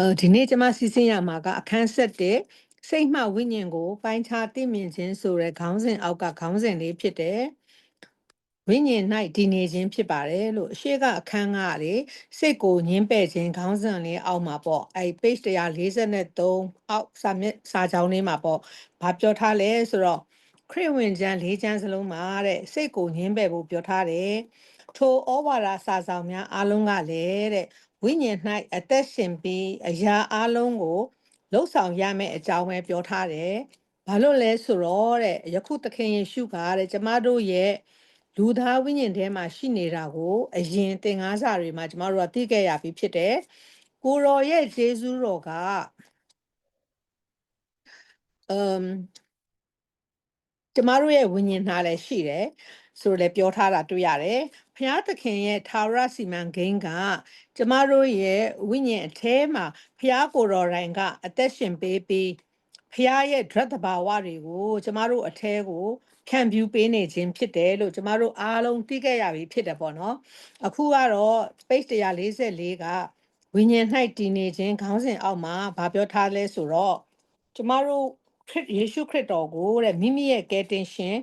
အဲဒီနေ့ကျွန်မစီစဉ်ရမှာကအခန်းဆက်တဲ့စိတ်မှဝိညာဉ်ကိုပိုင်းခြားသိမြင်ခြင်းဆိုတဲ့ခေါင်းစဉ်အောက်ကခေါင်းစဉ်လေးဖြစ်တယ်ဝိညာဉ်၌တည်နေခြင်းဖြစ်ပါတယ်လို့အရှိကအခန်းကလေစိတ်ကိုညင်းပယ်ခြင်းခေါင်းစဉ်လေးအောက်မှာပေါ့အဲ page 143အောက်စာမျက်စာကြောင်းလေးမှာပေါ့ဘာပြောထားလဲဆိုတော့ခရစ်ဝင်ကျမ်း၄ကျမ်းစလုံးမှာတဲ့စိတ်ကိုညင်းပယ်ဖို့ပြောထားတယ်ထိုဩဝါဒစာဆောင်များအားလုံးကလည်းတဲ့ ဝိညာဉ်၌အသက်ရှင်ပြီးအရာအလုံးကိုလှုပ်ဆောင်ရမယ့်အကြောင်းပဲပြောထားတယ်။ဘာလို့လဲဆိုတော့တဲ့ယခုသခင်ယေရှုကတဲ့ကျမတို့ရဲ့လူသားဝိညာဉ်ထဲမှာရှိနေတာကိုအရင်သင်္ကားစာတွေမှာကျမတို့ကသိခဲ့ရပြီဖြစ်တယ်။ကိုရောရဲ့ဂျေဇုတော်ကအမ်ကျမတို့ရဲ့ဝိညာဉ်နှာလည်းရှိတယ်ဆိုတော့လည်းပြောထားတာတွေ့ရတယ်။ ဘုရားသခင်ရဲ့သာရစီမံကိန်းကကျမတို့ရဲ့ဝိညာဉ်အแทမှာဘုရားကိုယ်တော်တိုင်ကအသက်ရှင်ပေးပြီးဘုရားရဲ့ drug တဘာဝတွေကို ကျမတို့အแทကိုခံပြူပေးနေခြင်းဖြစ်တယ်လို့ကျမတို့အားလုံးသိခဲ့ရပြီဖြစ်တယ်ပေါ့နော်။အခုကတော့ space 144ကဝိညာဉ်၌တည်နေခြင်းခေါင်းစဉ်အောက်မှာဗာပြောထားလဲဆိုတော့ကျမတို့ခရစ်ယေရှုခရစ်တော်ကိုတဲ့မိမိရဲ့ကယ်တင်ရှင်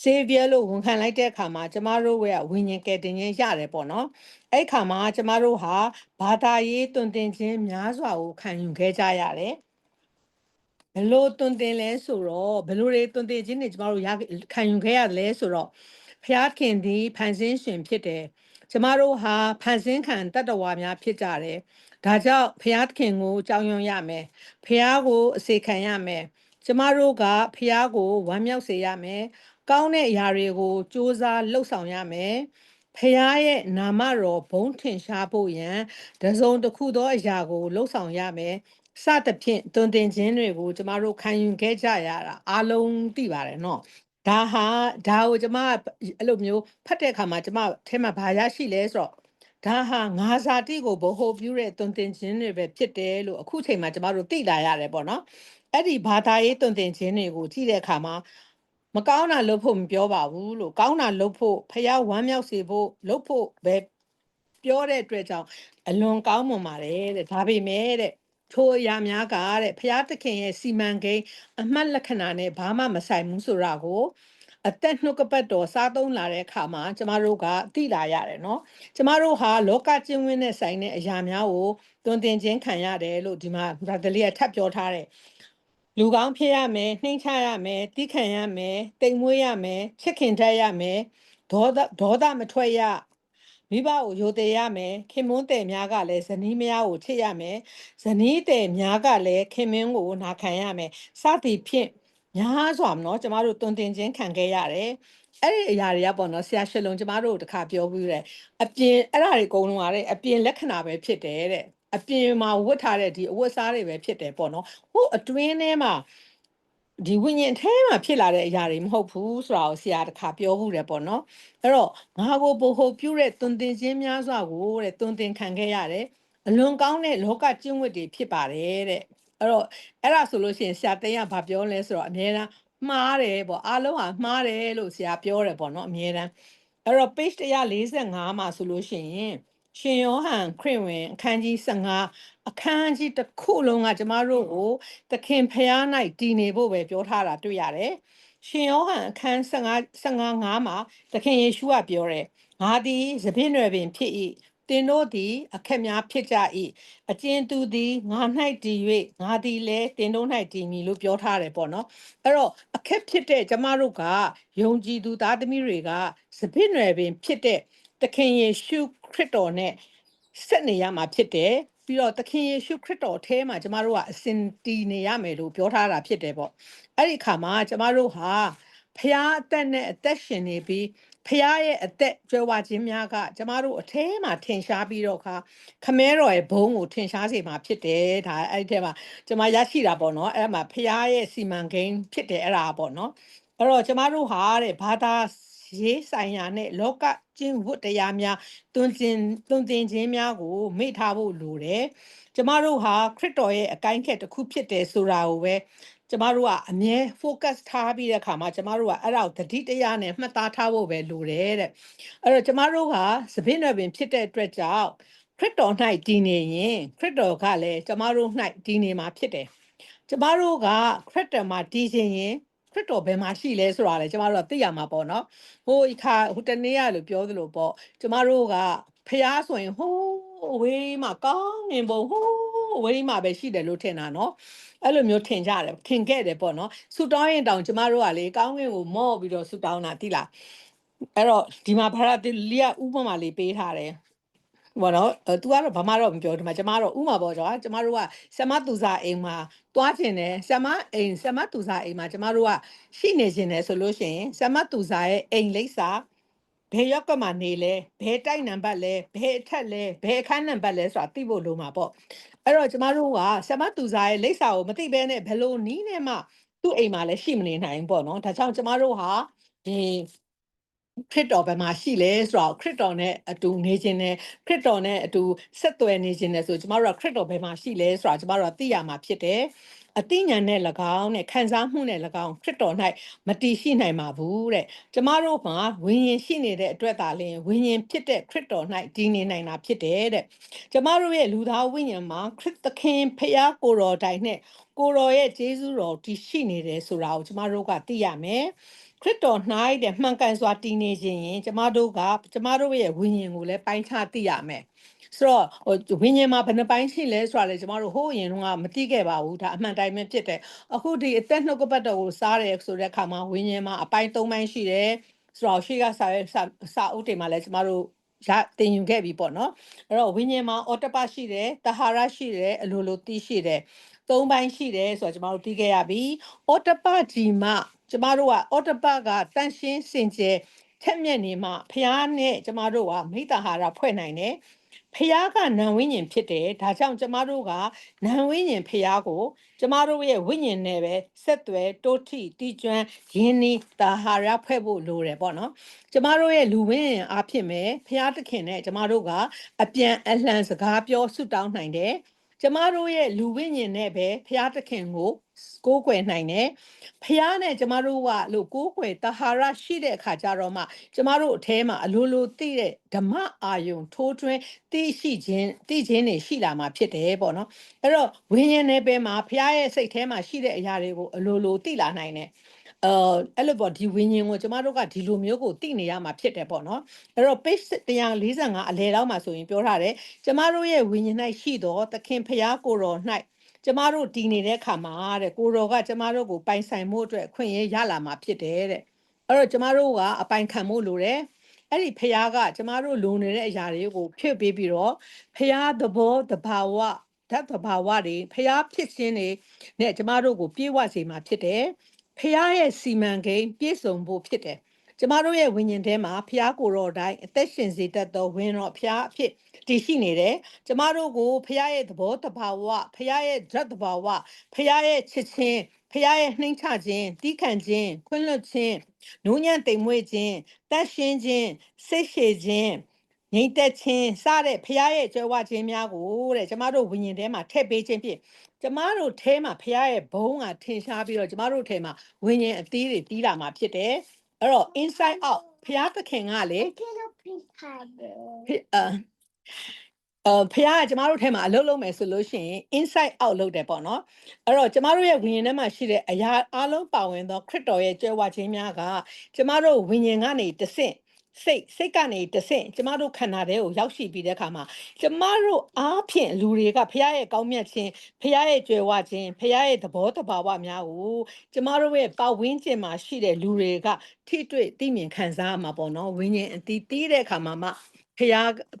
savior လို့ဝန်ခံလိုက်တဲ့အခါမှာကျမတို့ရဲ့ဝိညာဉ်ကယ်တင်ခြင်းရတယ်ပေါ့နော်အဲ့ခါမှာကျမတို့ဟာဘာသာရေးတွင်တင်ခြင်းများစွာကိုခံယူခဲ့ကြရတယ်ဘလို့တွင်တင်လဲဆိုတော့ဘလို့တွေတွင်တင်ခြင်းတွေကျမတို့ရခံယူခဲ့ရတယ်လဲဆိုတော့ဖျားခင်သည်ဖန်ဆင်းရှင်ဖြစ်တယ်ကျမတို့ဟာဖန်ဆင်းခံတတ္တဝါများဖြစ်ကြတယ်ဒါကြောင့်ဖျားခင်ကိုကြောင်းရွံ့ရမယ်ဖျားကိုအစေခံရမယ်ကျမတို့ကဖျားကိုဝမ်းမြောက်စေရမယ် ကောင်းတဲ့အရာတွေကိုစူးစမ်းလှုပ်ဆောင်ရမယ်ဖះရဲ့နာမတော်ဘုံထင်ရှားဖို့ရန်တစုံတစ်ခုသောအရာကိုလှုပ်ဆောင်ရမယ်စသဖြင့်တွင်တင်ခြင်းတွေကိုကျမတို့ခံယူခဲ့ကြရတာအားလုံးသိပါတယ်နော်ဒါဟာဒါကိုကျမအဲ့လိုမျိုးဖတ်တဲ့အခါမှာကျမထဲမှာဘာရရှိလဲဆိုတော့ဒါဟာငါးစာတိကိုဘ ਹੁ ပြုတဲ့တွင်တင်ခြင်းတွေပဲဖြစ်တယ်လို့အခုချိန်မှာကျမတို့သိလာရတယ်ပေါ့နော်အဲ့ဒီဘာသာရေးတွင်တင်ခြင်းတွေကိုကြည့်တဲ့အခါမှာ မကောင်းတာလုပ်ဖို့မပြောပါဘူးလို့ကောင်းတာလုပ်ဖို့ဖះဝမ်းမြောက်စေဖို့လုပ်ဖို့ပဲပြောတဲ့အတွက်ကြောင့်အလွန်ကောင်းမွန်ပါတယ်တဲ့ဒါပေမဲ့တဲ့ထိုအရာများကတဲ့ဖះသခင်ရဲ့စီမံကိန်းအမှတ်လက္ခဏာနဲ့ဘာမှမဆိုင်ဘူးဆိုတာကိုအသက်နှုတ်ကပတ်တော်စားသုံးလာတဲ့အခါမှာကျမတို့ကသိလာရတယ်နော်ကျမတို့ဟာလောကကျင့်ဝတ်နဲ့ဆိုင်တဲ့အရာများကိုတွင်တင်ခြင်းခံရတယ်လို့ဒီမှာဒါတလေးကထပ်ပြောထားတယ် လူကောင်းဖြစ်ရမယ်နှိမ့်ချရမယ်တိခံရမယ်တိမ်မွေးရမယ်ချစ်ခင်တတ်ရမယ်ဒေါသဒေါသမထွက်ရမိဘကိုယိုသေးရမယ်ခင်မွန်းတဲ့များကလည်းဇနီးမယားကိုချစ်ရမယ်ဇနီးတဲ့များကလည်းခင်မင်းကိုနာခံရမယ်စသည်ဖြင့်များစွာမနော်ကျမတို့တွင်တင်ချင်းခံခဲ့ရတယ်အဲ့ဒီအရာတွေကပေါ့နော်ဆရာရှစ်လုံးကျမတို့တခါပြောပြီးတယ်အပြင်အဲ့ဒါတွေအကုန်လုံးကတဲ့အပြင်လက္ခဏာပဲဖြစ်တယ်တဲ့ အပြင်မှာဝတ်ထားတဲ့ဒီအဝတ်စားတွေပဲဖြစ်တယ်ပေါ့နော်ဟိုအတွင်းထဲမှာဒီဝိညာဉ်ထဲမှာဖြစ်လာတဲ့အရာတွေမဟုတ်ဘူးဆိုတာကိုဆရာတခါပြောမှုတယ်ပေါ့နော်အဲ့တော့ငါကိုပို့ဟုတ်ပြုတဲ့တွင်တင်ခြင်းများစွာကိုတဲ့တွင်တင်ခံခဲ့ရတယ်အလွန်ကောင်းတဲ့လောကကျင့်ဝတ်တွေဖြစ်ပါတယ်တဲ့အဲ့တော့အဲ့ဒါဆိုလို့ရှိရင်ဆရာသိန်းကဘာပြောလဲဆိုတော့အများအားမှားတယ်ပေါ့အားလုံးဟာမှားတယ်လို့ဆရာပြောတယ်ပေါ့နော်အများအားအဲ့တော့ page 145မှာဆိုလို့ရှိရင် ရှင်ယောဟန်ခရစ်ဝင်အခန်းကြီး15အခန်းကြီးတစ်ခုလုံးကကျမတို့ကိုသခင်ဖျား၌တည်နေဖို့ပဲပြောထားတာတွေ့ရတယ်။ရှင်ယောဟန်အခန်း15 15 5မှာသခင်ယေရှုကပြောတယ်။ငါသည်သပင်းရွယ်ပင်ဖြစ်၏။တင်တို့သည်အခက်များဖြစ်ကြ၏။အကျဉ်သူသည်ငါ၌တည်၍ငါသည်လည်းတင်တို့၌တည်မည်လို့ပြောထားတယ်ပေါ့နော်။အဲ့တော့အခက်ဖြစ်တဲ့ကျမတို့ကယုံကြည်သူသားသမီးတွေကသပင်းရွယ်ပင်ဖြစ်တဲ့သခင်ယေရှု ခရစ်တော်နဲ့ဆက်နေရမှာဖြစ်တယ်ပြီးတော့သခင်ယေရှုခရစ်တော်အဲမှာကျမတို့ကအစဉ်တည်နေရမယ်လို့ပြောထားတာဖြစ်တယ်ပေါ့အဲ့ဒီခါမှာကျမတို့ဟာဖျားအသက်နဲ့အသက်ရှင်နေပြီးဖျားရဲ့အသက်ကြွယ်ဝခြင်းများကကျမတို့အထဲမှာထင်ရှားပြီးတော့ခါခမဲတော်ရဲ့ဘုံကိုထင်ရှားစေမှာဖြစ်တယ်ဒါအဲ့ဒီထဲမှာကျမရရှိတာပေါ့နော်အဲ့မှာဖျားရဲ့စီမံကိန်းဖြစ်တယ်အဲ့ဒါပေါ့နော်အဲ့တော့ကျမတို့ဟာတဲ့ဘာသာ ရေးဆိုင်ရာနဲ့လောကကျင့်ဝတ်တရားများတွင်တင်တွင်တင်ခြင်းများကိုမေ့ထားဖို့လိုတယ်။ကျမတို့ဟာခရစ်တော်ရဲ့အကိုင်းခက်တစ်ခုဖြစ်တယ်ဆိုတာကိုပဲကျမတို့ကအမြဲ focus ထားပြီးတဲ့အခါမှာကျမတို့ကအဲ့ဒါကိုတတိတရားနဲ့မှတ်သားထားဖို့ပဲလိုတယ်တဲ့။အဲ့တော့ကျမတို့ကသပင်းနယ်ပင်ဖြစ်တဲ့အတွက်ကြောင့်ခရစ်တော်၌တည်နေရင်ခရစ်တော်ကလည်းကျမတို့၌တည်နေမှာဖြစ်တယ်ကျမတို့ကခရစ်တော်မှာတည်ခြင်းရင် ခရစ်တော်ဘယ်မှာရှိလဲဆိုတာလေကျမတို့ကသိရမှာပေါ့နော်ဟိုအခါဟိုတနေ့ကလို့ပြောသလိုပေါ့ကျမတို့ကဖျားဆိုရင်ဟိုးအဝေးမှာကောင်းငင်ပုံဟိုးအဝေးမှာပဲရှိတယ်လို့ထင်တာနော်အဲ့လိုမျိုးထင်ကြတယ်ထင်ခဲ့တယ်ပေါ့နော်ဆူတောင်းရင်တောင်ကျမတို့ကလေကောင်းငင်ကိုမော့ပြီးတော့ဆူတောင်းတာတိလားအဲ့တော့ဒီမှာဘာသာတိလီယဥပမာလေးပေးထားတယ် ဘောနော်အဲ तू ကတော့ဘာမှတော့မပြောဒီမှာကျမတို့ဥမာပေါ့ကြောကျမတို့ကဆမသူစာအိမ်မှာတွားကျင်တယ်ဆမအိမ်ဆမသူစာအိမ်မှာကျမတို့ကရှိနေခြင်းတယ်ဆိုလို့ရှိရင်ဆမသူစာရဲ့အိမ်လိပ်စာဘယ်ရောက်ကမှနေလဲဘယ်တိုက်နံပါတ်လဲဘယ်အထက်လဲဘယ်အခန်းနံပါတ်လဲဆိုတာသိဖို့လိုမှာပေါ့အဲ့တော့ကျမတို့ကဆမသူစာရဲ့လိပ်စာကိုမသိဘဲနဲ့ဘယ်လိုနီးနဲ့မှသူ့အိမ်မှာလည်းရှိမနေနိုင်ဘူးပေါ့နော်ဒါကြောင့်ကျမတို့ဟာဒီ ခရစ်တော်ဘယ်မှာရှိလဲဆိုတော့ခရစ်တော်နဲ့အတူနေခြင်းနဲ့ခရစ်တော်နဲ့အတူဆက်သွယ်နေခြင်းနဲ့ဆိုကျမတို့ကခရစ်တော်ဘယ်မှာရှိလဲဆိုတာကျမတို့ကသိရမှာဖြစ်တယ်အသိဉာဏ်နဲ့၎င်းနဲ့ခံစားမှုနဲ့၎င်းခရစ်တော်၌မတည်ရှိနိုင်ပါဘူးတဲ့ကျမတို့မှာဝိညာဉ်ရှိနေတဲ့အတွက်သာလျှင်ဝိညာဉ်ဖြစ်တဲ့ခရစ်တော်၌တည်နေနိုင်တာဖြစ်တယ်တဲ့ကျမတို့ရဲ့လူသားဝိညာဉ်မှာခရစ်သခင်ဖျားကိုယ်တော်တိုင်နဲ့ကိုယ်တော်ရဲ့ဂျေဇုတော်တည်ရှိနေတယ်ဆိုတာကိုကျမတို့ကသိရမယ် ခရစ်တော်၌တဲ့မှန်ကန်စွာတည်နေခြင်းရင်ကျမတို့ကကျမတို့ရဲ့ဝိညာဉ်ကိုလည်းပိုင်းခြားသိရမယ်ဆိုတော့ဟိုဝိညာဉ်မှာဘယ်နှပိုင်းရှိလဲဆိုတာလေကျမတို့ဟိုးအရင်ကမသိခဲ့ပါဘူးဒါအမှန်တိုင်းပဲဖြစ်တယ်အခုဒီအသက်နှုတ်ကပတ်တော်ကိုစားတယ်ဆိုတဲ့အခါမှာဝိညာဉ်မှာအပိုင်း၃ပိုင်းရှိတယ်ဆိုတော့ရှေ့ကစာရဲ့စာစာအုပ်တွေမှာလည်းကျမတို့ရတင်ယူခဲ့ပြီပေါ့နော်အဲ့တော့ဝိညာဉ်မှာအော်တပရှိတယ်တဟာရရှိတယ်အလိုလိုသိရှိတယ်သုံးပိုင်းရှိတယ်ဆိုတော့ကျမတို့သိခဲ့ရပြီအော်တပဒီမှာ ကျမတို့ကအော်တပကတန့်ရှင်းစင်ကြယ်ထက်မြက်နေမှဖះနဲ့ကျမတို့ကမိတ္တဟာရဖွဲ့နိုင်တယ်ဖះကနံဝိညာဉ်ဖြစ်တယ်ဒါကြောင့်ကျမတို့ကနံဝိညာဉ်ဖះကို ကျမတို့ရဲ့ဝိညာဉ်နဲ့ပဲဆက်သွယ်တိုးထိတီကျွမ်းရင်းနှီးတာဟာရဖွဲ့ဖို့လိုတယ်ပေါ့နော်ကျမတို့ရဲ့လူဝိညာဉ်အားဖြင့်ပဲဖះသခင်နဲ့ကျမတို့ကအပြန်အလှန်စကားပြောဆုတောင်းနိုင်တယ် ကျမတို့ရဲ့လူဝိညာဉ်နဲ့ပဲဖះသခင်ကိုကိုးကွယ်နိုင်တယ်ဖះနဲ့ကျမတို့ကလို့ကိုးကွယ်တဟာရရှိတဲ့အခါကျတော့မှကျမတို့အแทမှာအလိုလိုသိတဲ့ဓမ္မအာယုံထိုးထွင်းသိရှိခြင်းသိခြင်းတွေရှိလာမှာဖြစ်တယ်ပေါ့နော်အဲ့တော့ဝိညာဉ်နယ်ပယ်မှာဖះရဲ့စိတ်ထဲမှာရှိတဲ့အရာတွေကိုအလိုလိုသိလာနိုင်တယ် အဲအဲ့လိုပေါ့ဒီဝิญဉ်ကိုကျမတို့ကဒီလိုမျိုးကိုသိနေရမှာဖြစ်တယ်ပေါ့နော်အဲ့တော့ page 145အလဲတော့မှာဆိုရင်ပြောထားတယ်ကျမတို့ရဲ့ဝิญဉ်၌ရှိသောသခင်ဖျားကိုယ်တော်၌ကျမတို့တည်နေတဲ့ခါမှာတဲ့ကိုယ်တော်ကကျမတို့ကိုပိုင်ဆိုင်မှုအတွက်အခွင့်အရေးရလာမှာဖြစ်တယ်တဲ့အဲ့တော့ကျမတို့ကအပိုင်ခံမှုလိုတယ်အဲ့ဒီဖျားကကျမတို့လုံနေတဲ့အရာတွေကိုဖြည့်ပေးပြီးတော့ဖျားသဘောတဘာဝဓာတ်သဘာဝတွေဖျားဖြစ်ခြင်းတွေနဲ့ကျမတို့ကိုပြေဝစေမှာဖြစ်တယ် ဖះရဲ့စီမံကိန်းပြည့်စုံဖို့ဖြစ်တယ်။ကျမတို့ရဲ့ဝိညာဉ်ထဲမှာဖះကိုယ်တော်တိုင်းအသက်ရှင်စေတတ်သောဝိညာဉ်တော်ဖះအဖြစ်တည်ရှိနေတယ်။ကျမတို့ကိုဖះရဲ့သဘောတဘာဝဖះရဲ့ဓာတ်တဘာဝဖះရဲ့ချစ်ခြင်းဖះရဲ့နှိမ်ချခြင်းတီးခံခြင်းခွင့်လွှတ်ခြင်းနူးညံ့တိမ်မွေ့ခြင်းတတ်ရှင်းခြင်းစိတ်ရှည်ခြင်း ငြိမ်သက်ခြင်းစတဲ့ဖះရဲ့ကြွယ်ဝခြင်းများကိုတဲ့ကျမတို့ဝိညာဉ်ထဲမှာထည့်ပေးခြင်းဖြင့်ကျမတို့ထဲမှာဖះရဲ့ဘုံကထင်ရှားပြီးတော့ကျမတို့ထဲမှာဝိညာဉ်အသီးတွေတီးလာမှာဖြစ်တယ်အဲ့တော့ inside out ဖះသခင်ကလေ Little pink tiger. ဖိအာအဖះကကျမတို့ထဲမှာအလုပ်လုပ်မယ်ဆိုလို့ရှိရင် inside out လုပ်တယ်ပေါ့နော်အဲ့တော့ကျမတို့ရဲ့ဝိညာဉ်ထဲမှာရှိတဲ့အရာအလုံးပါဝင်သောခရစ်တော်ရဲ့ကြွယ်ဝခြင်းများကကျမတို့ဝိညာဉ်ကနေတဆင့် စိတ်စိတ်ကနေတဆင့်ကျမတို့ခန္ဓာထဲကိုရောက်ရှိပြီးတဲ့အခါမှာကျမတို့အားဖြင့်လူတွေကဖះရဲ့ကောင်းမြတ်ခြင်းဖះရဲ့ကြွယ်ဝခြင်းဖះရဲ့သဘောတဘာဝများကိုကျမတို့ရဲ့ပတ်ဝန်းကျင်မှာရှိတဲ့လူတွေကထိတွေ့သိမြင်ခံစားရမှာပေါ့နော်ဝိညာဉ်အတီးတီးတဲ့အခါမှာမှဖះ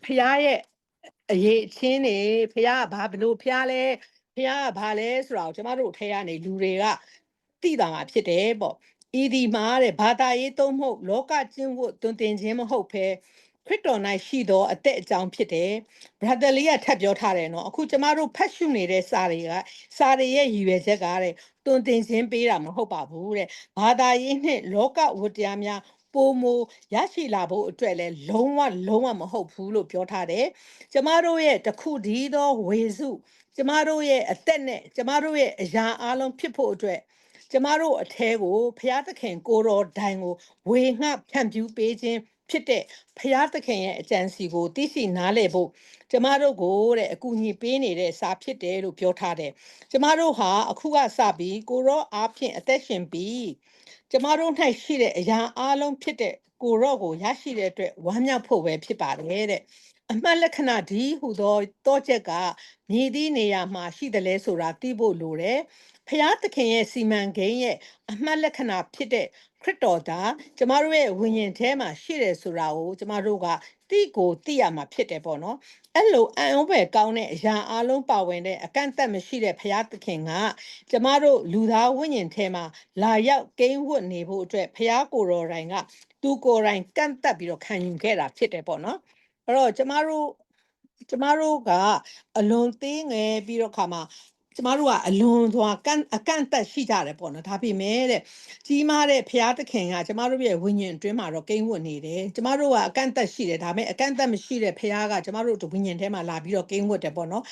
ဖះရဲ့အရေးအချင်းနေဖះကဘာဘလို့ဖះလဲဖះကဘာလဲဆိုတာကိုကျမတို့ထဲကနေလူတွေကသိတာမှာဖြစ်တယ်ပေါ့ ဤဒီမှာတဲ့ဘာသာရေးသုံးမဟုတ်လောကကျင့်ဝတ်တွင်တင်ခြင်းမဟုတ်ဖဲခရစ်တော်၌ရှိသောအသက်အကြောင်းဖြစ်တယ်။ brother လေးကထပ်ပြောထားတယ်နော်။အခုကျမတို့ဖတ်ရှုနေတဲ့စာတွေကစာတွေရဲ့ရည်ရွယ်ချက်ကတဲ့တွင်တင်ခြင်းပေးတာမဟုတ်ပါဘူးတဲ့။ဘာသာရေးနှင့်လောကဝတ္တရားများပိုမိုရရှိလာဖို့အတွက်လည်းလုံးဝလုံးဝမဟုတ်ဘူးလို့ပြောထားတယ်။ကျမတို့ရဲ့တစ်ခုတည်းသောဝေစု ကျမတို့ရဲ့အသက်နဲ့ကျမတို့ရဲ့အရာအလုံးဖြစ်ဖို့အတွက် ကျမတို့အแทကိုဖျားသခင်ကိုတော်တိုင်ကိုဝေငှဖြန့်ဖြူးပေးခြင်းဖြစ်တဲ့ဖရာသခင်ရဲ့အကြံစီကိုသိရှိနားလည်ဖို့ကျမတို့ကိုတဲ့အကူအညီပေးနေတဲ့စာဖြစ်တယ်လို့ပြောထားတယ်ကျမတို့ဟာအခုကစပြီးကိုရောအားဖြင့်အသက်ရှင်ပြီးကျမတို့၌ရှိတဲ့အရာအလုံးဖြစ်တဲ့ကိုရောကိုရရှိတဲ့အတွက်ဝမ်းမြောက်ဖို့ပဲဖြစ်ပါတယ်တဲ့ အမှတ်လက္ခဏာဒီဟူသောတောချက်ကမြည်သည့်နေရာမှာရှိတယ်လဲဆိုတာသိဖို့လိုတယ်ဖျားသခင်ရဲ့စီမံကိန်းရဲ့အမှတ်လက္ခဏာဖြစ်တဲ့ခရစ်တော်သားကျမတို့ရဲ့ဝိညာဉ်ထဲမှာရှိတယ်ဆိုတာကိုကျမတို့ကသိကိုသိရမှာဖြစ်တယ်ပေါ့နော်အဲ့လိုအံ့ဩဖွယ်ကောင်းတဲ့အရာအလုံးပါဝင်တဲ့အကန့်အသတ်မရှိတဲ့ဖျားသခင်ကကျမတို့လူသားဝိညာဉ်ထဲမှာလာရောက်ကိန်းဝတ်နေဖို့အတွက်ဖျားကိုယ်တော်တိုင်ကသူကိုယ်တိုင်ကန့်သက်ပြီးတော့ခံယူခဲ့တာဖြစ်တယ်ပေါ့နော် အဲ့တော့ကျမတို့ကျမတို့ကအလွန်သေးငယ်ပြီးတော့ခါမှာကျမတို့ကအလွန်သွားကန့်အကန့်အသတ်ရှိကြတယ်ပေါ့နော်ဒါပေမဲ့တဲ့ကြီးမားတဲ့ဖျားသခင်ကကျမတို့ရဲ့ဝိညာဉ်အတွင်းမှာတော့ကိန်းဝတ်နေတယ်ကျမတို့ကအကန့်အသတ်ရှိတယ်ဒါပေမဲ့အကန့်အသတ်မရှိတဲ့ဖျားကကျမတို့ဝိညာဉ်ထဲမှာလာပြီးတော့ကိန်းဝတ်တယ်ပေါ့နော်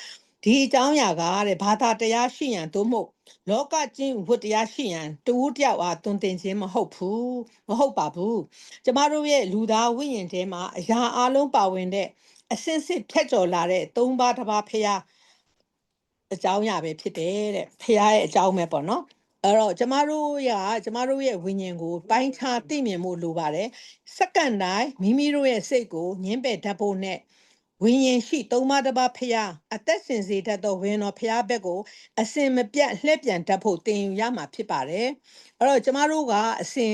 ဒီအကြောင်းအရာကတဲ့ဘာသာတရားရှိရန်သို့မဟုတ်လောကကျင့်ဝတ်တရားရှိရန်တူးတယောက်အားသွန်သင်ခြင်းမဟုတ်ဘူးမဟုတ်ပါဘူးကျမတို့ရဲ့လူသားဝိညာဉ်ထဲမှာအရာအလုံးပါဝင်တဲ့အစင်စစ်ဖြတ်ကျော်လာတဲ့သုံးပါးတစ်ပါးဖျားအကြောင်းအရာပဲဖြစ်တယ်တဲ့ဖះရဲ့အကြောင်းပဲပေါ့နော်အဲ့တော့ကျမတို့ရကျမတို့ရဲ့ဝိညာဉ်ကိုပိုင်းခြားသိမြင်မှုလိုပါတယ်စက္ကန့်တိုင်းမိမိတို့ရဲ့စိတ်ကိုညှင်းပယ်တတ်ဖို့နဲ့ ဝိညာဉ်ရှိသုံးပါးတစ်ပါးဖះအသက်ရှင်စေတတ်သောဝိညာဉ်တော်ဖះဘက်ကိုအစင်မပြတ်လှည့်ပြန်တတ်ဖို့သင်ယူရမှာဖြစ်ပါတယ်အဲ့တော့ကျမတို့ကအစင်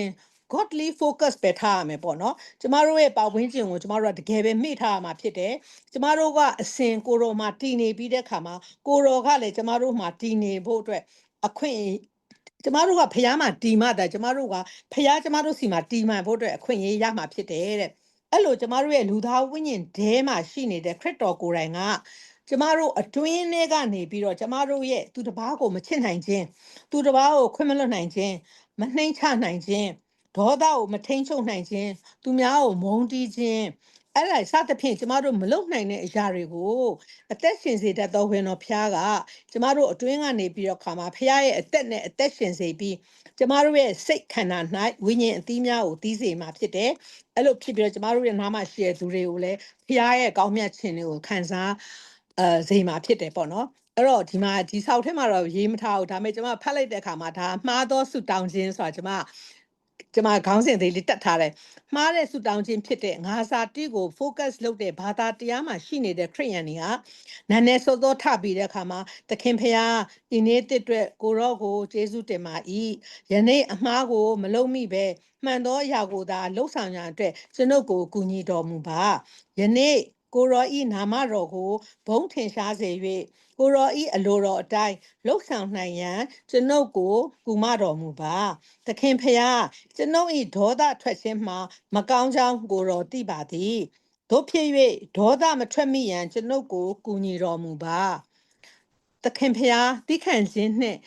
godly focus ပဲထားရမယ်ပေါ့နော်ကျမတို့ရဲ့ပတ်ဝန်းကျင်ကိုကျမတို့ကတကယ်ပဲမေ့ထားရမှာဖြစ်တယ်ကျမတို့ကအစင်ကိုရောမှာတည်နေပြီးတဲ့ခါမှာကိုရောကလည်းကျမတို့မှာတည်နေဖို့အတွက်အခွင့်ကျမတို့ကဖះမှာတီမှတာကျမတို့ကဖះကျမတို့စီမှာတီမှန်ဖို့အတွက်အခွင့်အရေးရမှာဖြစ်တယ်တဲ့ အဲ့လိုကျမတို့ရဲ့လူသားဝိညာဉ်ဒဲမှာရှိနေတဲ့ခရစ်တော်ကိုယ်တိုင်ကကျမတို့အတွင်းထဲကနေပြီးတော့ကျမတို့ရဲ့သူတစ်ပါးကိုမချစ်နိုင်ခြင်းသူတစ်ပါးကိုခွင့်မလွတ်နိုင်ခြင်းမနှိမ်ချနိုင်ခြင်းဒေါသကိုမထိန်ချုပ်နိုင်ခြင်းသူများကိုမုန်းတီးခြင်း အဲ့ဒါစသဖြင့်ကျမတို့မလုံနိုင်တဲ့အရာတွေကိုအသက်ရှင်စေတတ်သောဝင်တော်ဖျားကကျမတို့အတွင်းကနေပြီးတော့ခါမှာဖျားရဲ့အသက်နဲ့အသက်ရှင်စေပြီးကျမတို့ရဲ့စိတ်ခန္ဓာ၌ဝိညာဉ်အသီးများကိုသီးစေမှာဖြစ်တယ်အဲ့လိုဖြစ်ပြီးတော့ကျမတို့ရဲ့နားမှာရှိတဲ့သူတွေကိုလည်းဖျားရဲ့ကောင်းမြတ်ခြင်းတွေကိုခံစားအဲစေမှာဖြစ်တယ်ပေါ့နော်အဲ့တော့ဒီမှာဒီဆောက်ထဲမှာတော့ရေးမထားဘူးဒါပေမဲ့ကျွန်မဖတ်လိုက်တဲ့အခါမှာဒါမှားသောဆုတောင်းခြင်းဆိုတာကျွန်မ ကျွန်မခေါင်းစဉ်သေးလေးတက်ထားတယ်မှားတဲ့ဆုတောင်းခြင်းဖြစ်တဲ့ငါစာတိကို focus လုပ်တဲ့ဘာသာတရားမှာရှိနေတဲ့ခရိယန်တွေကနာနဲ့စောသောထပြီးတဲ့အခါမှာသခင်ဖျားဒီနေ့တစ်အတွက်ကိုရော့ကိုကျေးဇူးတင်ပါ၏ယနေ့အမှားကိုမလုံးမိပဲမှန်သောအရာကိုသာလှုပ်ဆောင်ရန်အတွက်ကျွန်ုပ်ကိုကူညီတော်မူပါယနေ့ ကိုရောဤနာမတော်ကိုဘုံထင်ရှားစေ၍ကိုရောဤအလိုတော်အတိုင်းလှုပ်ဆောင်နိုင်ရန်ကျွန်ုပ်ကိုကူမတော်မူပါသခင်ဖျားကျွန်ုပ်ဤဒေါသထွက်ခြင်းမှာမကောင်းကြောင်းကိုရောသိပါသည်တို့ဖြစ်၍ဒေါသမထွက်မိရန်ကျွန်ုပ်ကိုကူညီတော်မူပါသခင်ဖျားတိခန့်ခြင်းနှင့်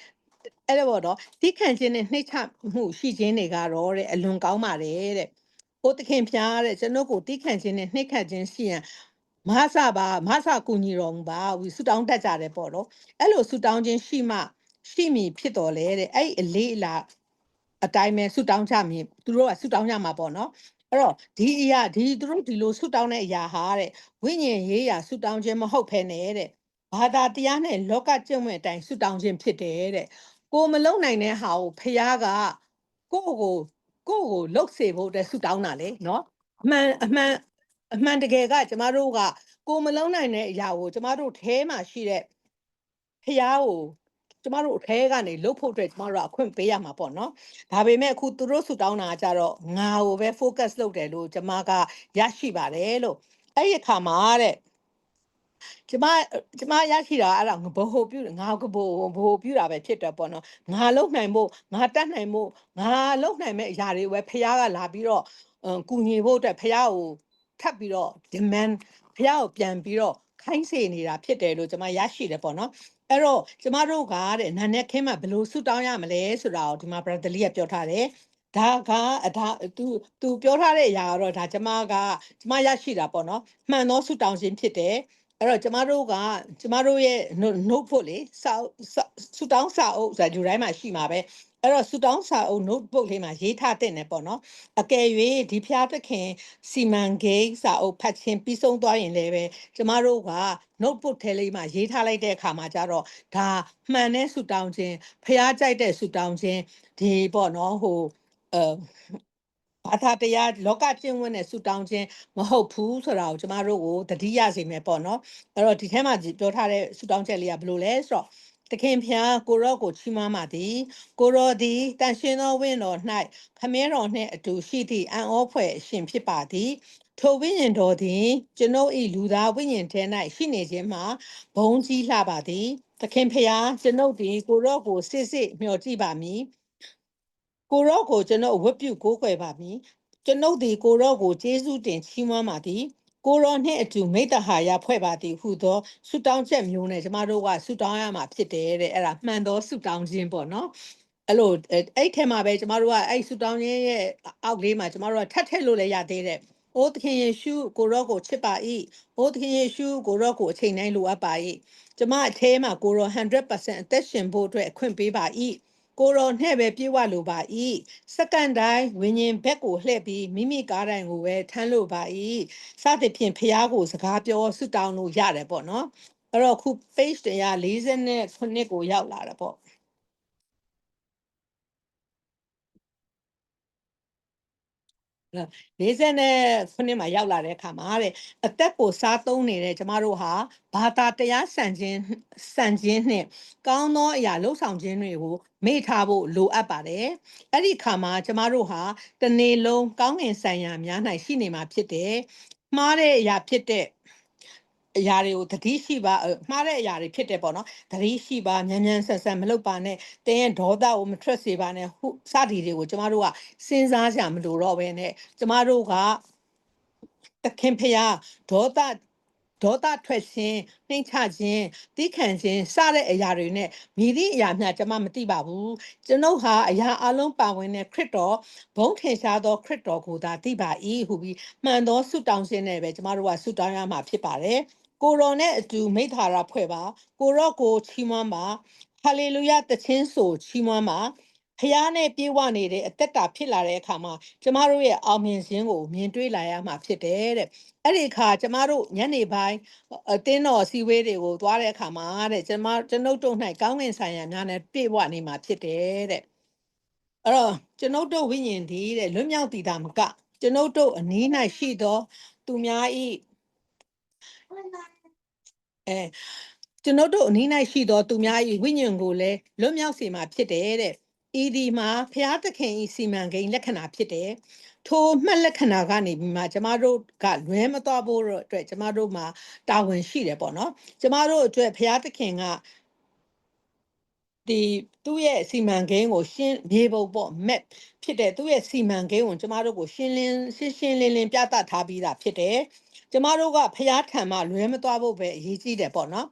အဲ့ဒါပေါ့တော့တိခန့်ခြင်းနဲ့နှိမ့်ချမှုရှိခြင်းတွေကတော့တဲ့အလွန်ကောင်းပါတယ်တဲ့။ကိုသခင်ဖျားတဲ့ကျွန်ုပ်ကိုတိခန့်ခြင်းနဲ့နှိမ့်ခတ်ခြင်းရှိရန် မဆပါမဆကူညီတော်မူပါဝီဆူတောင်းတတ်ကြတယ်ပေါ့နော်အဲ့လိုဆူတောင်းခြင်းရှိမှရှိမည်ဖြစ်တော်လဲတဲ့အဲ့ဒီအလေးအလာအတိုင်းပဲဆူတောင်းကြမည်သူတို့ကဆူတောင်းကြမှာပေါ့နော်အဲ့တော့ဒီအရာဒီသူတို့ဒီလိုဆူတောင်းတဲ့အရာဟာတဲ့ဝိညာဉ်ရေးရာဆူတောင်းခြင်းမဟုတ်ဖ ೇನೆ တဲ့ဘာသာတရားနဲ့လောကကျင့်ဝင်အတိုင်းဆူတောင်းခြင်းဖြစ်တယ်တဲ့ကိုမလုံနိုင်တဲ့ဟာကိုဖះကကိုယ့်ကိုကိုယ့်ကိုလှုပ်စေဖို့အတွက်ဆူတောင်းတာလေနော်အမှန်အမှန် အမှန်တကယ်ကကျမတို့ကကိုမလုံးနိုင်တဲ့အရာကိုကျမတို့ထဲမှာရှိတဲ့ဖျားကိုကျမတို့အထဲကနေလှုပ်ဖို့အတွက်ကျမတို့ကအခွင့်ပေးရမှာပေါ့နော်ဒါပေမဲ့အခုသူတို့ဆူတောင်းတာကကြတော့ငါကိုပဲ focus လုပ်တယ်လို့ကျမကရရှိပါတယ်လို့အဲ့ဒီအခါမှာတဲ့ကျမကျမရရှိတာအဲ့ဒါဘဟိုပြုငါကဘဟိုပြုတာပဲဖြစ်တယ်ပေါ့နော်ငါလုံနိုင်ဖို့ငါတတ်နိုင်ဖို့ငါလုံနိုင်မဲ့အရာတွေပဲဖះကလာပြီးတော့အမ်ကူညီဖို့အတွက်ဖះကို ထပ်ပြီးတော့ demand ဖះကိုပြန်ပြီးတော့ခိုင်းစေနေတာဖြစ်တယ်လို့ကျွန်မရရှိတယ်ပေါ့နော်အဲ့တော့ကျမတို့ကတဲ့နာနဲ့ခင်းမှာဘယ်လိုဆူတောင်းရမလဲဆိုတာကိုဒီမှာ brother လေးကပြောထားတယ်ဒါကဒါသူသူပြောထားတဲ့အရာကတော့ဒါကျမကကျမရရှိတာပေါ့နော်မှန်သောဆူတောင်းခြင်းဖြစ်တယ်အဲ့တော့ကျမတို့ကကျမတို့ရဲ့ note ဖို့လေစာဆူတောင်းစာအုပ်ဆိုတာဒီတိုင်းမှာရှိမှာပဲ အဲ့တော့ဆူတောင်းစာအုပ် notebook လေးမှာရေးထားတဲ့နယ်ပေါ့နော်အကယ်၍ဒီဖျားသခင်စီမံကိန်းစာအုပ်ဖတ်ခြင်းပြီးဆုံးသွားရင်လည်းပဲကျမတို့က notebook ထဲလေးမှာရေးထားလိုက်တဲ့အခါမှာကျတော့ဒါမှန်တဲ့ဆူတောင်းခြင်းဖျားကြိုက်တဲ့ဆူတောင်းခြင်းဒီပေါ့နော်ဟိုအဲဘာသာတရားလောကကျင့်ဝတ်နဲ့ဆူတောင်းခြင်းမဟုတ်ဘူးဆိုတာကိုကျမတို့ကိုသတိရစေမယ်ပေါ့နော်အဲ့တော့ဒီထဲမှာပြောထားတဲ့ဆူတောင်းချက်လေးကဘယ်လိုလဲဆိုတော့ တခင်ဖျားကိုရော့ကိုချီးမွမ်းပါသည် ကိုရောသည်တန်ရှင်သောဝိညာဉ်တော်၌ခမဲတော်နှင့်အတူရှိသည့်အံ့ဩဖွယ်အရှင်ဖြစ်ပါသည်ထိုဝိညာဉ်တော်သည် ကျွန်ုပ်၏လူသားဝိညာဉ်ထဲ၌ရှိနေခြင်းမှာဘုံကြီးလှပါသည်သခင်ဖျားကျွန်ုပ်သည်ကိုရော့ကိုစစ်စစ်မျှော်ကြည့်ပါမည်ကိုရော့ကိုကျွန်ုပ်ဝတ်ပြုကိုးကွယ်ပါမည်ကျွန်ုပ်သည်ကိုရော့ကိုကျေးဇူးတင်ချီးမွမ်းပါသည် ကိုရောနှင့်အတူမိတ္တဟာယဖွဲ့ပါသည်ဟုသောဆုတောင်းချက်မျိုးနဲ့ကျမတို့ကဆုတောင်းရမှာဖြစ်တယ်တဲ့အဲ့ဒါမှန်သောဆုတောင်းခြင်းပေါ့နော်အဲ့လိုအဲ့အဲ့ထဲမှာပဲကျမတို့ကအဲ့ဆုတောင်းခြင်းရဲ့အောက်လေးမှာကျမတို့ကထပ်ထည့်လို့လည်းရသေးတယ်။အိုးသခင်ယေရှုကိုရော့ကိုချစ်ပါ၏။အိုးသခင်ယေရှုကိုရော့ကိုအချိန်တိုင်းလိုအပ်ပါ၏။ကျမအထဲမှာကိုရော100%အသက်ရှင်ဖို့အတွက်အခွင့်ပေးပါ၏။ ကိုရောနဲ့ပဲပြေဝလိုပါ၏စက္ကန့်တိုင်းဝိညာဉ်ဘက်ကိုလှည့်ပြီးမိမိကားတိုင်းကိုပဲထမ်းလို့ပါ၏စသဖြင့်ဖះကိုစကားပြောဆုတောင်းလို့ရတယ်ပေါ့နော်အဲ့တော့ခု page 149ကိုရောက်လာတယ်ပေါ့ 40နဲ့ခုနှစ်မှာရောက်လာတဲ့အခါမှာတဲ့အသက်ကိုစားသုံးနေတဲ့ကျမတို့ဟာဘာသာတရားဆန်ခြင်းဆန်ခြင်းနဲ့ကောင်းသောအရာလှုပ်ဆောင်ခြင်းတွေကိုမေ့ထားဖို့လိုအပ်ပါတယ်။အဲ့ဒီခါမှာကျမတို့ဟာတနေ့လုံးကောင်းငင်ဆိုင်ရာများ၌ရှိနေမှာဖြစ်တယ်။မှားတဲ့အရာဖြစ်တဲ့ အရာတွေကိုသတိရှိပါအဲမှားတဲ့အရာတွေဖြစ်တယ်ပေါ့နော်သတိရှိပါမြန်မြန်ဆန်ဆန်မလုပ်ပါနဲ့တင်းရဲ့ဒေါသကိုမထွက်စေပါနဲ့ဟုစသည်တွေကိုကျမတို့ကစဉ်းစားကြမလို့တော့ပဲနဲ့ကျမတို့ကသခင်ဖရာဒေါသဒေါသထွက်ခြင်းနှိမ်ချခြင်းတိခံခြင်းစတဲ့အရာတွေနဲ့မြည်သည့်အရာမျှကျွန်မမသိပါဘူးကျွန်ုပ်ဟာအရာအလုံးပါဝင်တဲ့ခရစ်တော်ဘုန်းထင်ရှားသောခရစ်တော်ကိုသာသိပါ၏ဟုပြီးမှန်သောဆုတောင်းခြင်းနဲ့ပဲကျမတို့ကဆုတောင်းရမှာဖြစ်ပါတယ် ကိုရောနဲ့အတူမိသားရဖွဲ့ပါကိုရော့ကိုချီးမွမ်းပါဟာလေလုယတခြင်းဆိုချီးမွမ်းပါဖျားနဲ့ပြေဝနေတဲ့အသက်တာဖြစ်လာတဲ့အခါမှာကျမတို့ရဲ့အောင်မြင်ခြင်းကိုမြင်တွေ့လာရမှာဖြစ်တယ်တဲ့အဲ့ဒီအခါကျမတို့ညနေပိုင်းအတင်းတော်စီဝေးတွေကိုသွားတဲ့အခါမှာတဲ့ကျမကျွန်ုပ်တို့၌ကောင်းကင်ဆိုင်ရာများနဲ့ပြေဝနေမှာဖြစ်တယ်တဲ့အဲ့တော့ကျွန်ုပ်တို့ဝိညာဉ်ဒီတဲ့လွတ်မြောက်တည်တာမကကျွန်ုပ်တို့အနည်း၌ရှိသော သူများဤ အဲကျွန်ုပ်တို့အနည်း၌ရှိသောသူများ၏ဝိညာဉ်ကိုလည်းလွတ်မြောက်စေမှာဖြစ်တယ်တဲ့ဤဒီမှာဖျားသခင်ဤစီမံကိန်းလက္ခဏာဖြစ်တယ်ထိုမှတ်လက္ခဏာကနေပြီးမှကျမတို့ကလွဲမသွားဖို့အတွက်ကျမတို့မှာတာဝန်ရှိတယ်ပေါ့နော်ကျမတို့အတွက်ဖျားသခင်ကဒီသူ့ရဲ့စီမံကိန်းကိုရှင်းမြေပုံပေါ့ map ဖြစ်တဲ့သူ့ရဲ့စီမံကိန်းကိုကျမတို့ကိုရှင်းလင်းရှင်းရှင်းလင်းလင်းပြသထားပြီးသားဖြစ်တယ် ကျမတို့ကဖျားထံမှလွဲမသွားဖို့ပဲအရေးကြီးတယ်ပေါ့နော်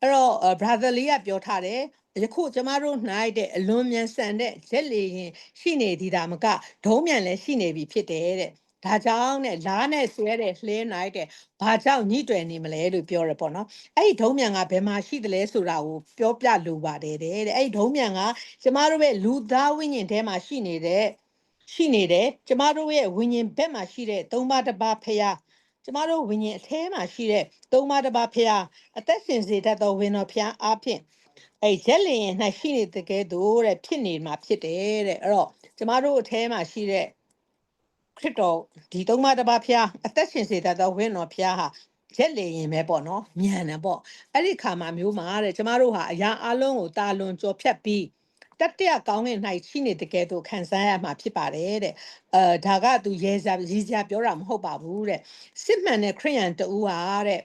အဲ့တော့ brother လေးကပြောထားတယ်ယခုကျမတို့၌တဲ့အလွန်မြန်ဆန်တဲ့ရက်လေရင်ရှိနေသည်ဒါမကဒုံးမြန်လည်းရှိနေပြီဖြစ်တယ်တဲ့ဒါကြောင့်နဲ့လားနဲ့ဆွဲတဲ့လှဲနိုင်တဲ့ဘာကြောင့်ညှိတွယ်နေမလဲလို့ပြောရပေါ့နော်အဲ့ဒီဒုံးမြန်ကဘယ်မှာရှိသလဲဆိုတာကိုပြောပြလိုပါတယ်တဲ့တဲ့အဲ့ဒီဒုံးမြန်ကကျမတို့ရဲ့လူသားဝိညာဉ်ထဲမှာရှိနေတဲ့ရှိနေတယ်ကျမတို့ရဲ့ဝိညာဉ်ဘက်မှာရှိတဲ့သုံးပါးတစ်ပါးဖရာ ကျမတို့ဝိညာဉ်အထဲမှာရှိတဲ့သုံးပါးတစ်ပါးဖရာအသက်ရှင်စေတတ်သောဝိညာဉ်တော်ဖရာအားဖြင့်အဲ့ရက်လျင်၌ရှိနေတဲ့ကဲ့သို့တဲ့ဖြစ်နေမှာဖြစ်တယ်တဲ့အဲ့တော့ကျမတို့အထဲမှာရှိတဲ့ခရစ်တော်ဒီသုံးပါးတစ်ပါးဖျားအသက်ရှင်စေတတ်သောဝိညာဉ်တော်ဖျားဟာရက်လေရင်ပဲပေါ့နော်ညံတယ်ပေါ့အဲ့ဒီခါမှာမျိုးမှာတဲ့ကျမတို့ဟာအရာအလုံးကိုတာလွန်ကြော်ဖြတ်ပြီး တတရကောင်းငင်၌ရှိနေတဲ့ကဲ့သို့ခံစားရမှာဖြစ်ပါတယ်တဲ့အဲဒါကသူရေစာရည်စရာပြောတာမဟုတ်ပါဘူးတဲ့စစ်မှန်တဲ့ခရိယန်တူဟာတဲ့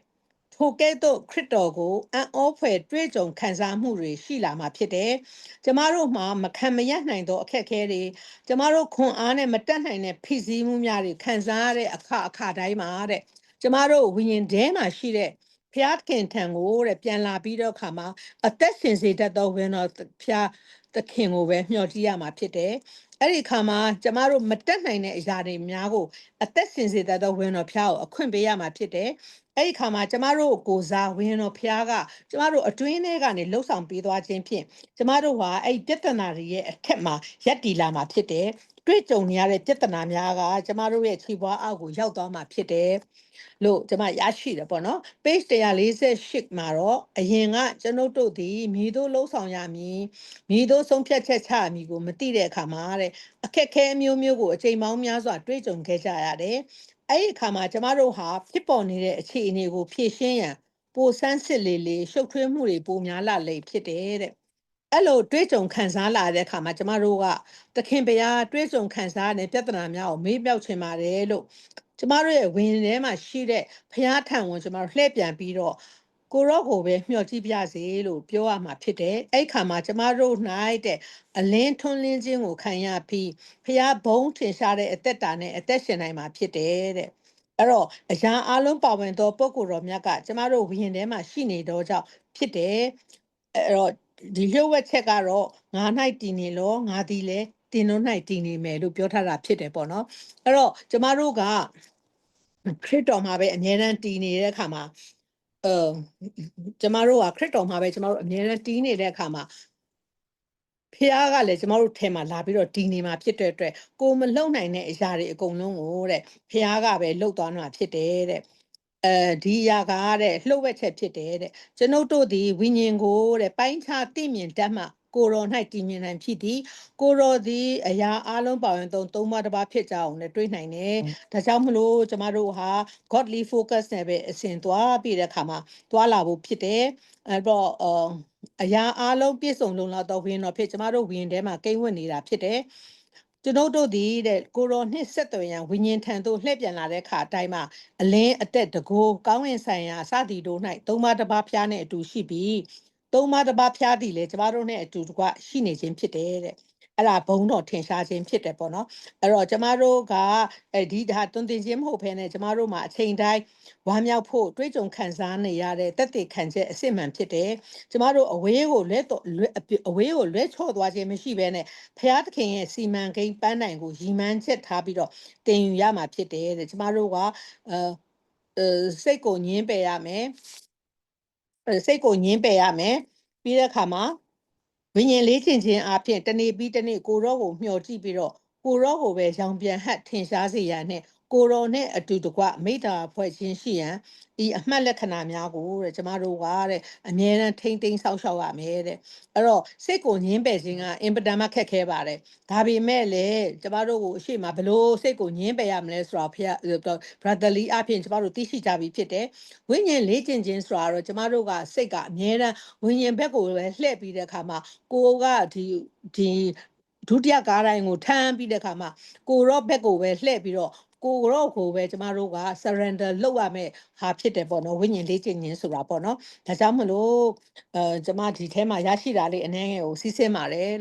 ထိုကဲ့သို့ခရစ်တော်ကိုအံ့ဩဖွယ်တွေ့ကြုံခံစားမှုတွေရှိလာမှာဖြစ်တယ်။ကျမတို့မှာမခံမရနိုင်သောအခက်အခဲတွေကျမတို့ခွန်အားနဲ့မတက်နိုင်တဲ့ဖိစီးမှုများတွေခံစားရတဲ့အခါအခါတိုင်းမှာတဲ့ကျမတို့ဝိညာဉ်ထဲမှာရှိတဲ့ ဖျားခင်ထံကိုတဲ့ပြန်လာပြီးတော့ခါမှာအသက်ရှင်စေတတ်သောဝင်းတော်ဖျားသခင်ကိုပဲမျှော်ကြည့်ရမှာဖြစ်တယ်အဲ့ဒီခါမှာကျမတို့မတက်နိုင်တဲ့အရာတွေများကိုအသက်ရှင်စေတတ်သောဝင်းတော်ဖျားကိုအခွင့်ပေးရမှာဖြစ်တယ်အဲ့ဒီခါမှာကျမတို့ကိုယ်စားဝင်းတော်ဖျားကကျမတို့အတွင်းထဲကနေလှုပ်ဆောင်ပေးသွားခြင်းဖြင့်ကျမတို့ဟာအဲ့ဒီပြဿနာတွေရဲ့အထက်မှာရက်တီလာမှာဖြစ်တယ် တွေ့ကြုံနေရတဲ့ပြဿနာများကကျမတို့ရဲ့ခြေပွားအောက်ကိုရောက်သွားမှာဖြစ်တယ်လို့ကျွန်မရရှိတယ်ပေါ့နော် page 148မှာတော့အရင်ကကျွန်ုပ်တို့ဒီမိတို့လှုပ်ဆောင်ရမည်မိတို့ဆုံးဖြတ်ချက်ချရမည်ကိုမသိတဲ့အခါမှာတဲ့အခက်ခဲအမျိုးမျိုးကိုအချိန်ပေါင်းများစွာတွေ့ကြုံခဲ့ကြရတယ်အဲ့ဒီအခါမှာကျမတို့ဟာဖြစ်ပေါ်နေတဲ့အခြေအနေကိုဖြည့်ရှင်းရန်ပိုဆန်းစစ်လေးလေးရှုပ်ထွေးမှုတွေပိုများလာလေဖြစ်တယ်တဲ့ အဲ့လိုတွေးကြုံခံစားလာတဲ့အခါမှာကျမတို့ကသခင်ဘုရားတွေးကြုံခံစားရတဲ့ပြဿနာများကိုမေးမြောက်ချင်ပါတယ်လို့ကျမတို့ရဲ့ဝင်ထဲမှာရှိတဲ့ဘုရားထံကိုကျမတို့လှည့်ပြန်ပြီးတော့ကိုရော့ကိုပဲမျှော်ကြည့်ပြစေလို့ပြောရမှာဖြစ်တယ်။အဲ့ခါမှာကျမတို့၌တဲ့အလင်းထွန်းလင်းခြင်းကိုခံရပြီးဘုရားဘုံထင်ရှားတဲ့အသက်တာနဲ့အသက်ရှင်နိုင်မှာဖြစ်တယ်တဲ့။အဲ့တော့အရာအလုံးပါဝင်သောပုဂ္ဂိုလ်တော်မြတ်ကကျမတို့ဝိညာဉ်ထဲမှာရှိနေတော့ကြောင့်ဖြစ်တယ်။အဲ့တော့ ဒီလျှို့ဝှက်ချက်ကတော့ငါ၌တည်နေလို့ငါသည်လည်းတင်တို့၌တည်နေမယ်လို့ပြောထားတာဖြစ်တယ်ပေါ့နော်။အဲ့တော့ကျမတို့ကခရစ်တော်မှာပဲအမြဲတမ်းတည်နေတဲ့အခါမှာအဲကျမတို့ကခရစ်တော်မှာပဲကျမတို့အမြဲတမ်းတည်နေတဲ့အခါမှာဖះကလည်းကျမတို့ထဲမှာလာပြီးတော့တည်နေမှာဖြစ်တဲ့အတွက်ကိုမလုံနိုင်တဲ့အရာတွေအကုန်လုံးကိုတဲ့ဖះကပဲလှုပ်သွားမှာဖြစ်တယ်တဲ့ အဲဒီအရာကတဲ့လှုပ်ဝက်ချက်ဖြစ်တယ်တဲ့ကျွန်ုပ်တို့ဒီဝိညာဉ်ကိုတဲ့ပိုင်းခြားသိမြင်တတ်မှကိုရော၌တည်မြင်နိုင်ဖြစ်သည်ကိုရောသည်အရာအလုံးပါဝင်သုံးသုံးပါးတစ်ပါးဖြစ်ကြအောင်လည်းတွေးနိုင်တယ်ဒါကြောင့်မလို့ကျမတို့ဟာ godly focus နဲ့ပဲအစဉ်သွားပြီးတဲ့အခါမှာသွားလာဖို့ဖြစ်တယ်အဲ့တော့အအရာအလုံးပြည့်စုံလုံလောက်တော့ဝင်းတော်ဖြစ်ကျမတို့ဝင်းထဲမှာကိန်းဝင်နေတာဖြစ်တယ် ကျွန်ုပ်တို့ဒီတဲ့ကိုရောနှစ်ဆက်သွယ်ရန်ဝိညာဉ်ထံသို့လှည့်ပြန်လာတဲ့အခါအတိုင်းမှာအလင်းအသက်တကိုးကောင်းဝင်ဆိုင်ရာစသည်တို့၌သုံးပါးတစ်ပါးဖျားနဲ့အတူရှိပြီးသုံးပါးတစ်ပါးဖျားသည်လေကျမတို့နဲ့အတူတကွရှိနေခြင်းဖြစ်တယ်တဲ့ အဲ့ဒါဘုံတော်ထင်ရှားခြင်းဖြစ်တယ်ပေါ့နော်အဲ့တော့ကျမတို့ကအဲဒီဒါတွင်တင်ခြင်းမဟုတ်ဘဲနဲ့ကျမတို့မှာအချိန်တိုင်းဝမ်းမြောက်ဖို့တွေးကြုံခံစားနေရတဲ့တက်တည်ခံချက်အစစ်မှန်ဖြစ်တယ်ကျမတို့အဝေးကိုလွဲတော့လွဲအဝေးကိုလွဲချော့သွားခြင်းမရှိဘဲနဲ့ဖျားသခင်ရဲ့စီမံကိန်းပန်းတိုင်ကိုရီမန်းချက်ထားပြီးတော့တင်ယူရမှာဖြစ်တယ်တဲ့ကျမတို့ကအဲအဲစိတ်ကိုညင်းပယ်ရမယ်အဲစိတ်ကိုညင်းပယ်ရမယ်ပြီးတဲ့အခါမှာ ဝိညာဉ်လေးချင်ခြင်းအပြင်တနေ့ပြီးတနေ့ကိုရောကိုမျှော်ကြည့်ပြီးတော့ကိုရောကိုပဲရောင်ပြန်ဟတ်ထင်ရှားစေရနဲ့ ကိုရောနဲ့အတူတကွမိတ္တာဖွဲ့ခြင်းရှိရန်ဒီအမှတ်လက္ခဏာများကိုတဲ့ကျမတို့ကတဲ့အမြဲတမ်းထိမ့်သိမ်းဆောက်ရှောက်ရမယ်တဲ့အဲ့တော့စိတ်ကိုညင်းပယ်ခြင်းကအင်ပဒမခက်ခဲပါတယ်ဒါပေမဲ့လည်းကျမတို့ကိုအရှိမဘလို့စိတ်ကိုညင်းပယ်ရမလဲဆိုတော့ဖခင် brotherly အပြင်ကျမတို့သိရှိကြပြီဖြစ်တယ်ဝိညာဉ်လေးကျင်ခြင်းဆိုတာတော့ကျမတို့ကစိတ်ကအမြဲတမ်းဝိညာဉ်ဘက်ကိုပဲလှည့်ပြီးတဲ့အခါမှာကိုကဒီဒီဒုတိယကားတိုင်းကိုထမ်းပြီးတဲ့အခါမှာကိုရော့ဘက်ကိုပဲလှည့်ပြီးတော့ ကိုရော့ကိုပဲကျမတို့က surrender လုပ်ရမယ်ဟာဖြစ်တယ်ပေါ့နော်ဝိညာဉ်လေးကျင်ခြင်းဆိုတာပေါ့နော်ဒါကြောင့်မလို့အဲကျမဒီထဲမှာရရှိတာလေးအနည်းငယ်ကိုစီးဆင်းပါတယ်လို့